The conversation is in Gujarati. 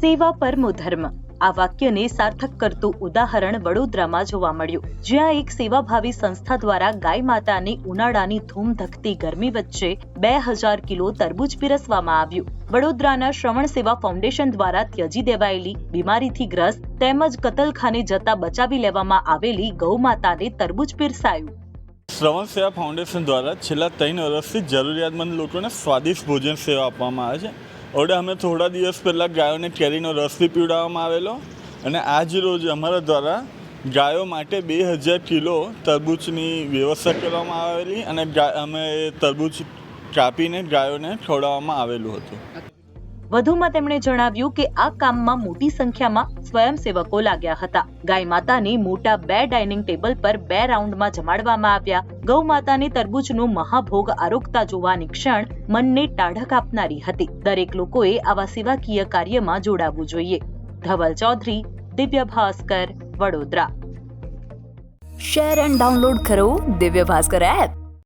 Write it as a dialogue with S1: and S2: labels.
S1: સેવા પરમો ધર્મ. આ વાક્યને સાર્થક કરતું ઉદાહરણ વડોદરામાં જોવા મળ્યું. જ્યાં એક સેવાભાવી સંસ્થા દ્વારા ગાય માતાને ઉનાળાની ધૂમધકતી ગરમી વચ્ચે બે હજાર કિલો તરબૂચ પીરસવામાં આવ્યું. વડોદરાના શ્રવણ સેવા ફાઉન્ડેશન દ્વારા ત્યજી દેવાયેલી બીમારીથી ગ્રસ્ત તેમજ કતલખાને જતા બચાવી લેવામાં આવેલી ગૌ માતાને તરબૂચ પીરસાયું.
S2: શ્રવણ સેવા ફાઉન્ડેશન દ્વારા છેલ્લા ત્રણ વર્ષથી જરૂરિયાતમંદ લોકોને સ્વાદિષ્ટ ભોજન સેવા આપવામાં આવે છે. ઓડે અમે થોડા દિવસ પહેલાં ગાયોને કેરીનો રસ બી પીવડાવવામાં આવેલો અને આજ રોજ અમારા દ્વારા ગાયો માટે બે હજાર કિલો તરબૂચની વ્યવસ્થા કરવામાં આવેલી અને અમે તરબૂચ કાપીને ગાયોને ખવડાવવામાં આવેલું હતું.
S1: વધુમાં તેમણે જણાવ્યું કે આ કામમાં મોટી સંખ્યામાં સ્વયંસેવકો લાગ્યા હતા. ગાય માતાને મોટા બે ડાઇનિંગ ટેબલ પર બે રાઉન્ડમાં જમાડવામાં આવ્યા. ગૌ માતાને તરબૂચનું મહાભોગ આરોગતા જોવાની ક્ષણ મનને ટાઢક આપનારી હતી. દરેક લોકોએ આવા સેવાકીય કાર્યમાં જોડાવવું જોઈએ. Dhaval Chaudhary, Divya Bhaskar, Vadodara.
S3: Share and download કરો દિવ્ય ભાસ્કર એપ.